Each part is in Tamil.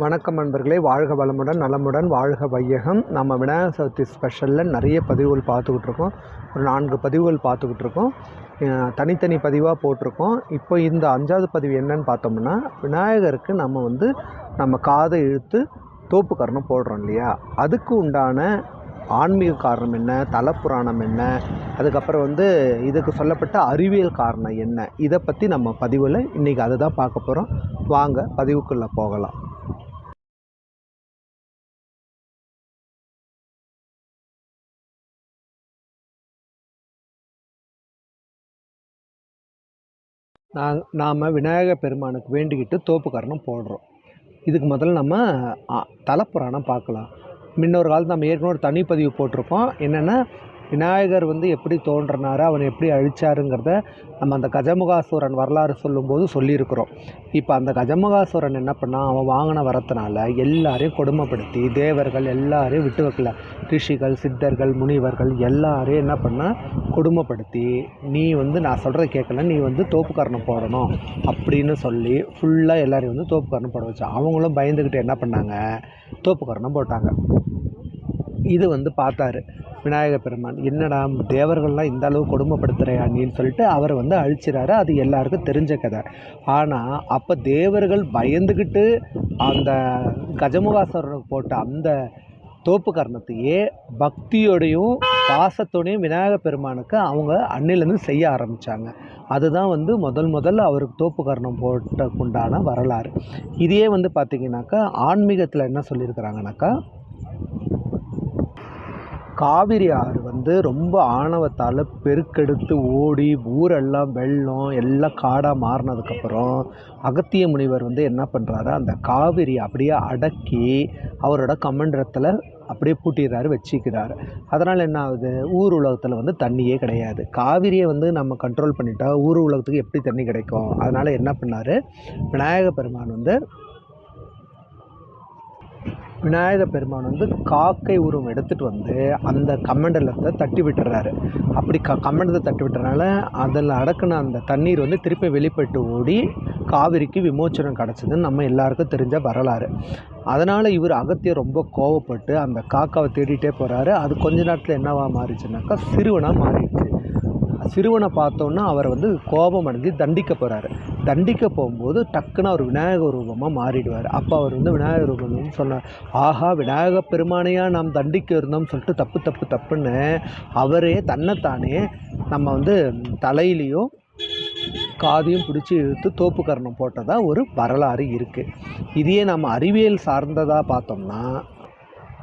வணக்கம் நண்பர்களே வாழ்க வளமுடன் நலமுடன் வாழ்க வையகம். நம்ம விநாயகர் சதுர்த்தி ஸ்பெஷலில் நிறைய பதிவுகள் பார்த்துக்கிட்டு இருக்கோம் ஒரு நான்கு பதிவுகள் பார்த்துக்கிட்டு இருக்கோம் தனித்தனி பதிவாக போட்டிருக்கோம். இப்போ இந்த அஞ்சாவது பதிவு என்னன்னு பார்த்தோம்னா விநாயகருக்கு நம்ம வந்து நம்ம காதை இழுத்து தோப்பு கரணம் போடுறோம் இல்லையா? அதுக்கு உண்டான ஆன்மீக காரணம் என்ன? தலப்புராணம் என்ன? அதுக்கப்புறம் வந்து இதுக்கு சொல்லப்பட்ட அறிவியல் காரணம் என்ன? இதை பற்றி நம்ம பதிவில் இன்றைக்கி அதை தான் பார்க்க போகிறோம் வாங்க பதிவுக்குள்ளே போகலாம். நான் நாம் விநாயகர் பெருமானுக்கு வேண்டிக்கிட்டு தோப்புக்கரணம் போடுறோம். இதுக்கு முதல்ல நம்ம அ, தலப்புராணம் பார்க்கலாம். முன்னொரு காலத்து நம்ம ஏற்கனவே ஒரு தனிப்பதிவு போட்டிருக்கோம் என்னென்னா விநாயகர் வந்து எப்படி தோன்றினாரு அவனை எப்படி அழிச்சாருங்கிறத நம்ம அந்த கஜமுகாசுரன் வரலாறு சொல்லும்போது சொல்லியிருக்கிறோம். இப்போ அந்த கஜமுகாசுரன் என்ன பண்ணால் அவன் வாங்கின வரத்தினால எல்லாரையும் கொடுமைப்படுத்தி தேவர்கள் எல்லாரையும் விட்டு வைக்கல. ரிஷிகள் சித்தர்கள் முனிவர்கள் எல்லாரையும் என்ன பண்ணால் கொடுமைப்படுத்தி நீ வந்து நான் சொல்கிறத கேட்கல நீ வந்து தோப்புக்கரணம் போடணும் அப்படின்னு சொல்லி ஃபுல்லாக எல்லாரையும் வந்து தோப்புக்கரணம் போட வச்சான் அவங்களும் பயந்துக்கிட்டு என்ன பண்ணாங்க தோப்புக்கரணம் போட்டாங்க. இது வந்து பார்த்தாரு. விநாயகர் பெருமான் என்னடா தேவர்கள்லாம் இந்த அளவு கொடுமைப்படுத்துகிறையா சொல்லிட்டு அவர் வந்து அழிச்சிறாரு. அது எல்லாருக்கும் தெரிஞ்ச கதை. ஆனால் அப்போ தேவர்கள் பயந்துக்கிட்டு அந்த கஜமுகாசுரனுக்கு போட்ட அந்த தோப்பு கரணத்தையே பக்தியோடையும் பாசத்தோடையும் விநாயகர் பெருமானுக்கு அவங்க அன்னிலேருந்து செய்ய ஆரம்பித்தாங்க அதுதான் வந்து முதல் முதல்ல அவருக்கு தோப்பு கரணம் போட்டக்குண்டான வரலாறு. இதையே வந்து பார்த்திங்கனாக்கா ஆன்மீகத்தில் என்ன சொல்லியிருக்கிறாங்கனாக்கா காவிரி ஆறு வந்து ரொம்ப ஆணவத்தால் பெருக்கெடுத்து ஓடி ஊரெல்லாம் வெள்ளம் எல்லாம் காடாக மாறினதுக்கப்புறம் அகத்திய முனிவர் வந்து என்ன பண்ணுறாரு அந்த காவிரி அப்படியே அடக்கி அவரோட கமண்டரத்தில் அப்படியே பூட்டிடுறாரு வச்சுக்கிறாரு. அதனால் என்ன ஆகுது? ஊர் உலகத்தில் வந்து தண்ணியே கிடையாது. காவிரியை வந்து நம்ம கண்ட்ரோல் பண்ணிட்டா ஊர் உலகத்துக்கு எப்படி தண்ணி கிடைக்கும்? அதனால் என்ன பண்ணார்? விநாயக பெருமான் வந்து விநாயக பெருமான் வந்து காக்கை உருவம் எடுத்துகிட்டு வந்து அந்த கமண்டலத்தை தட்டி விட்டுறாரு. அப்படி க கமண்டலத்தை தட்டி விட்டுறனால அதில் அடக்குன அந்த தண்ணீர் வந்து திருப்பி வெளிப்பட்டு ஓடி காவிரிக்கு விமோச்சனம் கிடச்சதுன்னு நம்ம எல்லாருக்கும் தெரிஞ்ச வரலாறு. அதனால் இவர் அகத்தியர் ரொம்ப கோவப்பட்டு அந்த காக்காவை தேடிட்டே போகிறாரு அது கொஞ்ச நேரத்தில் என்னவா மாறிச்சுனாக்கா சிறுவனாக மாறிடுச்சு. சிறுவனை பார்த்தோன்னா அவர் வந்து கோபம் அடைஞ்சு தண்டிக்க போகிறாரு தண்டிக்க போகும்போது டக்குன்னு அவர் விநாயகர் ரூபமாக மாறிடுவார். அப்போ அவர் வந்து விநாயகர் ரூபம் சொன்னார் ஆஹா விநாயகர் பெருமானையாக நாம் தண்டிக்க இருந்தோம்னு சொல்லிட்டு தப்பு தப்பு தப்புன்னு அவரே தன்னைத்தானே நம்ம வந்து தலையிலையும் காதையும் பிடிச்சி இழுத்து தோப்பு கரணம் ஒரு வரலாறு இருக்குது இதையே நம்ம அறிவியல் சார்ந்ததாக பார்த்தோம்னா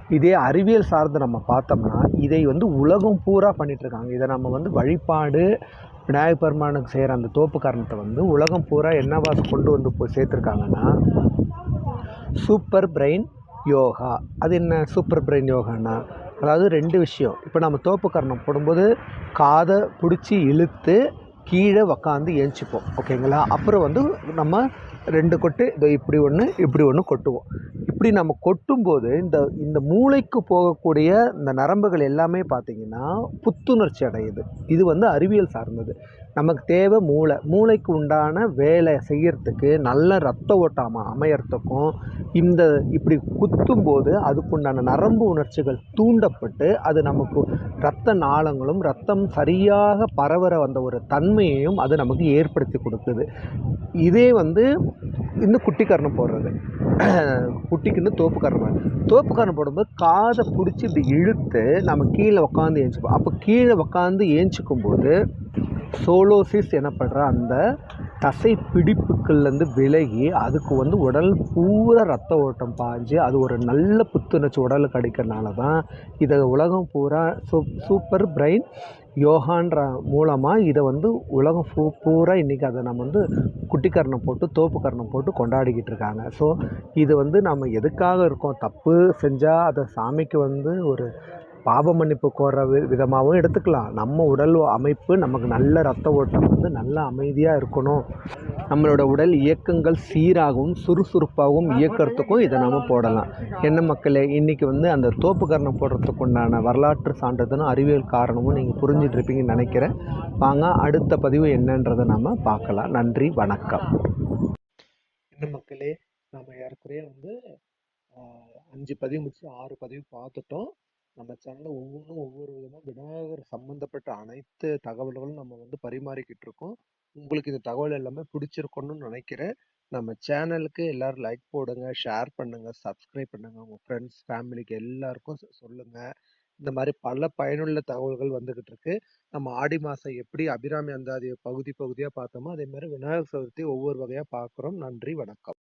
இதே அறிவியல் சார்ந்து நம்ம பார்த்தோம்னா இதை வந்து உலகம் பூரா பண்ணிகிட்ருக்காங்க இதை நம்ம வந்து வழிபாடு விநாயகர் பெருமானுக்கு செய்கிற அந்த தோப்பு காரணத்தை வந்து உலகம் பூரா என்னவா கொண்டு வந்து போய் சேர்த்துருக்காங்கன்னா சூப்பர் பிரெயின் யோகா அது என்ன சூப்பர் பிரெயின் யோகானா அதாவது ரெண்டு விஷயம். இப்போ நம்ம தோப்பு கரணம் போடும்போது காதை பிடிச்சி இழுத்து கீழே உக்காந்து ஏஞ்சிப்போம் ஓகேங்களா அப்புறம் வந்து நம்ம ரெண்டு கொட்டு இதோ இப்படி ஒன்று இப்படி ஒன்று கொட்டுவோம். இப்படி நம்ம கொட்டும்போது இந்த இந்த மூளைக்கு போகக்கூடிய இந்த நரம்புகள் எல்லாமே பார்த்திங்கன்னா புத்துணர்ச்சி அடையுது. இது வந்து அறிவியல் சார்ந்தது. நமக்கு தேவை மூளை. மூளைக்கு உண்டான வேலை செய்கிறதுக்கு நல்ல ரத்த ஓட்டாமல் அமையறதுக்கும் இந்த இப்படி குத்தும்போது அதுக்குண்டான நரம்பு உணர்ச்சிகள் தூண்டப்பட்டு அது நமக்கு ரத்த நாளங்களும் ரத்தம் சரியாக பரவற வந்த ஒரு தன்மையையும் அது நமக்கு ஏற்படுத்தி கொடுக்குது. இதே வந்து இன்னும் குட்டிக்கரணம் போடுறது. குட்டி தோப்பு தோப்புக்காரன் தோப்பு போடும்போது காதை பிடிச்சி இப்படி இழுத்து நம்ம கீழே உக்காந்து ஏஞ்சிப்போம். அப்போ கீழே உட்காந்து ஏஞ்சிக்கும் போது சோலோசிஸ் எனப்படுற அந்த தசை பிடிப்புக்கள்லேருந்து விலகி அதுக்கு வந்து உடல் பூரா ரத்த ஓட்டம் பாஞ்சு அது ஒரு நல்ல புத்துணர்ச்சி உடலுக்கு அடிக்கிறனால தான் இதை உலகம் பூரா சூ சூப்பர் பிரெயின் யோகான்ற மூலமாக இதை வந்து உலகம் பூ பூரா இன்றைக்கி அதை நம்ம வந்து குட்டிக்கரணம் போட்டு தோப்பு கரணம் போட்டு கொண்டாடிக்கிட்டு இருக்காங்க. ஸோ இது வந்து நம்ம எதுக்காக இருக்கோம்? தப்பு செஞ்சால் அதை சாமிக்கு வந்து ஒரு பாவ மன்னிப்பு கோர வி விதமாகவும் எடுத்துக்கலாம். நம்ம உடல் அமைப்பு நமக்கு நல்ல ரத்த ஓட்டம் வந்து நல்ல அமைதியாக இருக்கணும். நம்மளோட உடல் இயக்கங்கள் சீராகவும் சுறுசுறுப்பாகவும் இயக்கிறதுக்கும் இதை நாம் போடலாம். என்ன மக்களே இன்றைக்கி வந்து அந்த தோப்பு கரணம் போடுறதுக்கு உண்டான வரலாற்று சான்றிதழும் அறிவியல் காரணமும் நீங்கள் புரிஞ்சிட்டு இருப்பீங்கன்னு நினைக்கிறேன். வாங்க அடுத்த பதிவு என்னன்றதை நாம் பார்க்கலாம். நன்றி வணக்கம். என்ன மக்களே நம்ம யாருக்கும் வந்து அஞ்சு பதிவு முடிச்சு ஆறு பதிவு பார்த்துட்டோம். நம்ம சேனலில் ஒவ்வொன்றும் ஒவ்வொரு விதமாக விநாயகர் சம்மந்தப்பட்ட அனைத்து தகவல்களும் நம்ம வந்து பரிமாறிக்கிட்டு இருக்கோம். உங்களுக்கு இந்த தகவல் எல்லாமே பிடிச்சிருக்கணும்னு நினைக்கிறேன். நம்ம சேனலுக்கு எல்லோரும் லைக் போடுங்க ஷேர் பண்ணுங்க சப்ஸ்கிரைப் பண்ணுங்க. உங்கள் ஃப்ரெண்ட்ஸ் ஃபேமிலிக்கு எல்லாருக்கும் சொல்லுங்கள் சொல்லுங்க. இந்த மாதிரி பல பயனுள்ள தகவல்கள் வந்துகிட்டு இருக்கு. நம்ம ஆடி மாதம் எப்படி அபிராமி அந்தாதி பகுதி பகுதியாக பார்த்தோமோ அதே மாதிரி விநாயகர் சதுர்த்தி ஒவ்வொரு வகையாக பார்க்குறோம். நன்றி வணக்கம்.